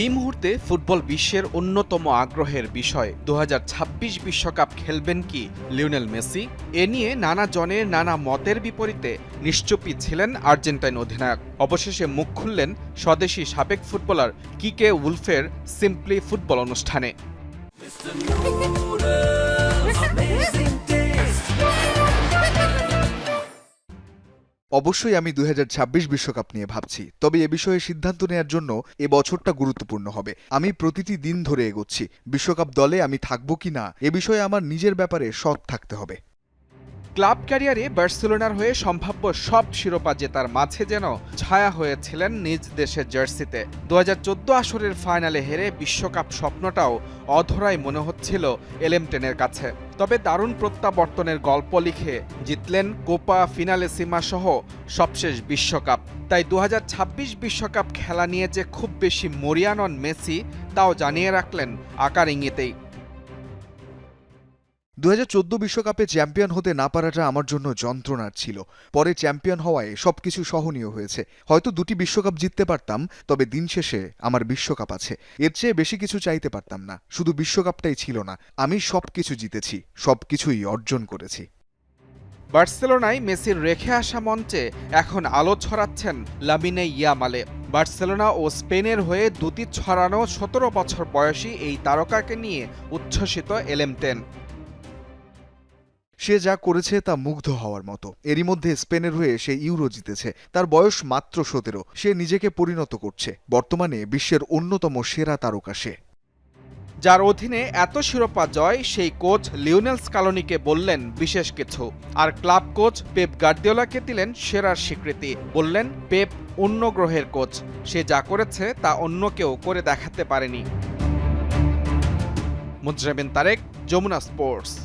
এই মুহূর্তে ফুটবল বিশ্বের অন্যতম আগ্রহের বিষয়। দু বিশ্বকাপ খেলবেন কি লিওনেল মেসি? এ নিয়ে নানা জনের নানা মতের বিপরীতে নিশ্চুপি ছিলেন আর্জেন্টাইন অধিনায়ক। অবশেষে মুখ খুললেন স্বদেশি সাবেক ফুটবলার কিকে উলফের সিম্পলি ফুটবল অনুষ্ঠানে। অবশ্যই আমি দুই বিশ্বকাপ নিয়ে ভাবছি, তবে এ বিষয়ে সিদ্ধান্ত নেওয়ার জন্য এ বছরটা গুরুত্বপূর্ণ হবে। আমি প্রতিটি দিন ধরে এগোচ্ছি, বিশ্বকাপ দলে আমি থাকব কি না, এ বিষয়ে আমার নিজের ব্যাপারে সৎ থাকতে হবে। ক্লাব ক্যারিয়ারে বার্সেলোনার হয়ে সম্ভাব্য সব শিরোপা জেতার মাঝে যেন ছায়া হয়েছিলেন নিজ দেশের জার্সিতে। দু হাজার চোদ্দ আসরের ফাইনালে হেরে বিশ্বকাপ স্বপ্নটাও অধরাই মনে হচ্ছিল এলেমটেনের কাছে। তবে দারুণ প্রত্যাবর্তনের গল্প লিখে জিতলেন কোপা ফিনালে সীমা সহ সবশেষ বিশ্বকাপ। তাই দু বিশ্বকাপ খেলা নিয়ে যে খুব বেশি মরিয়ানন মেসি, তাও জানিয়ে রাখলেন আকার ইঙ্গিতেই। দু বিশ্বকাপে চ্যাম্পিয়ন হতে না পারাটা আমার জন্য যন্ত্রণার ছিল। পরে চ্যাম্পিয়ন হওয়ায় সবকিছু সহনীয় হয়েছে। হয়তো দুটি বিশ্বকাপ জিততে পারতাম, তবে দিন শেষে আমার বিশ্বকাপ আছে। এর চেয়ে বেশি কিছু চাইতে পারতাম না। শুধু বিশ্বকাপটাই ছিল না, আমি সবকিছু জিতেছি, সবকিছুই অর্জন করেছি। বার্সেলোনায় মেসির রেখে আসা মঞ্চে এখন আলো ছড়াচ্ছেন লামিনে ইয়ামালে। বার্সেলোনা ও স্পেনের হয়ে দুটি ছড়ানো সতেরো বছর বয়সী এই তারকাকে নিয়ে উচ্ছ্বসিত এলেমটেন সে যা করেছে তা মুগ্ধ হওয়ার মতো। এরই মধ্যে স্পেনের হয়ে সে ইউরো জিতেছে। তার বয়স মাত্র সতেরো। সে নিজেকে পরিণত করছে। বর্তমানে বিশ্বের অন্যতম সেরা তারকা সে। যার অধীনে এত শিরোপা জয়, সেই কোচ লিওনেল স্কালোনিকে বললেন বিশেষ কিছু। আর ক্লাব কোচ পেপ গার্দিওলাকে দিলেন সেরার স্বীকৃতি। বললেন, পেপ অন্য গ্রহের কোচ। সে যা করেছে তা অন্য কেউ করে দেখাতে পারেনি। মুজরাবিন তারেক, যমুনা স্পোর্টস।